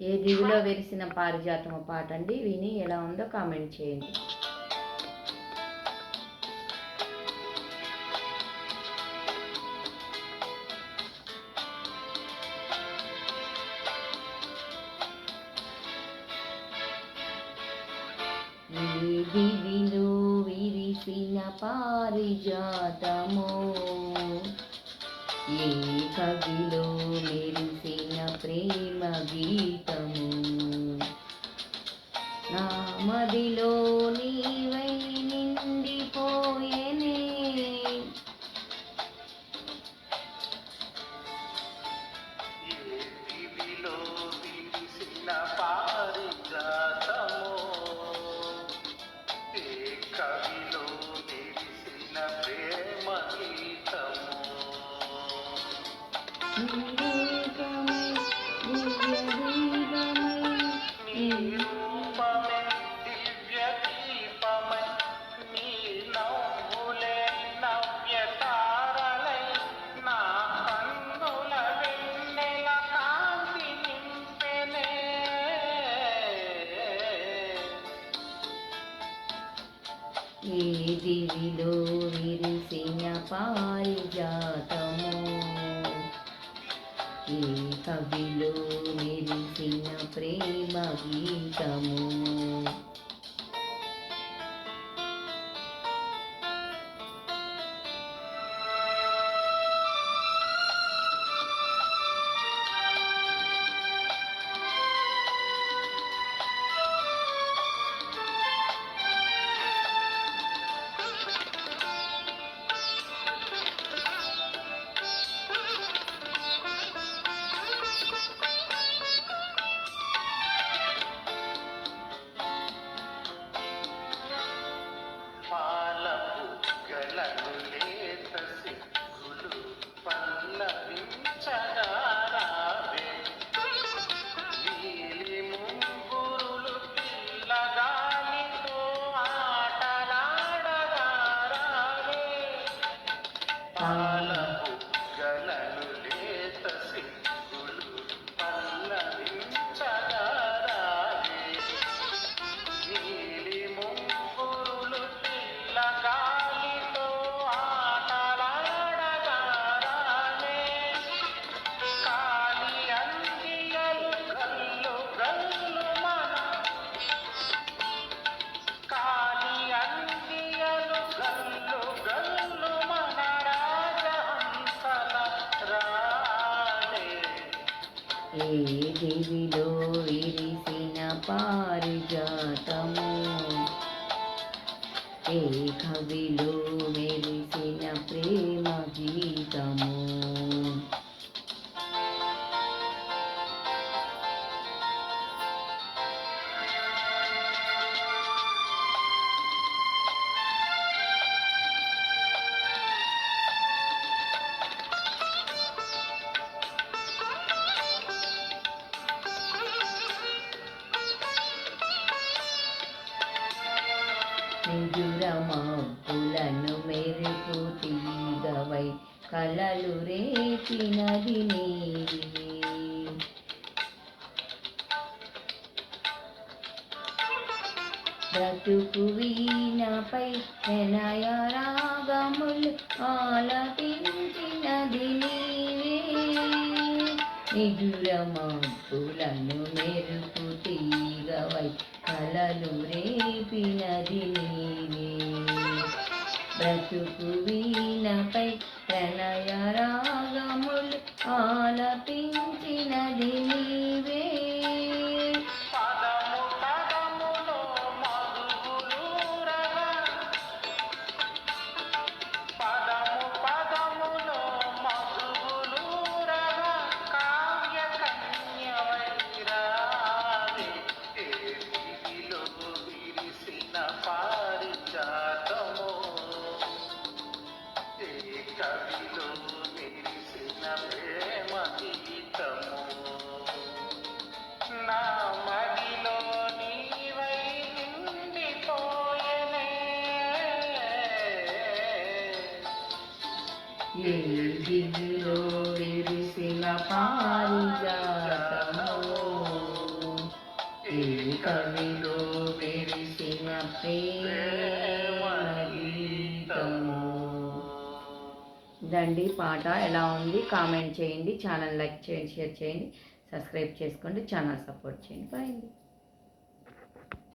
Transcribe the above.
ఏ దిగులో వెలిసిన పారిజాతమ పాట అండి విని ఎలా ఉందో కామెంట్ చేయండి. ఈ దివిలో విరిసిన పారిజాతమో ఏ కవిలో మెరిసిన ప్రేమ గీతము ఏ దివిలో విరిసిన పారిజాతము? ఏ కవిలో మెరిసిన ప్రేమ గీతము? ఏ దివిలో విరిసిన పారిజాతము. ఏ కవిలో మెరిసిన ప్రేమ గీతము నిజురమబ్బులను మెరుపు తీగవై కలలు రేపినది నీవి. బ్రతుకు వీణపై వినయ రాగములు ఆలపించినది నీవే నిజురమబ్బులను మెరుపు తీగవై కలలు రేపినది నీవే బ్రతుకు వీణపై ప్రణయ రాగములు ఆలపి కవిలో విరిసిన ప్రేమ గీతము నా మదిలో నీవై నిండిపోయనే ఏ దిగులో విరిసిన పారిజాతము. ఏ కవి దండి పాట. ఎలా ఉంది? కామెంట్ చేయండి. ఛానల్ లైక్ చేయండి షేర్ చేయండి. సబ్స్క్రైబ్ చేసుకోండి. ఛానల్ సపోర్ట్ చేయండి. బాయ్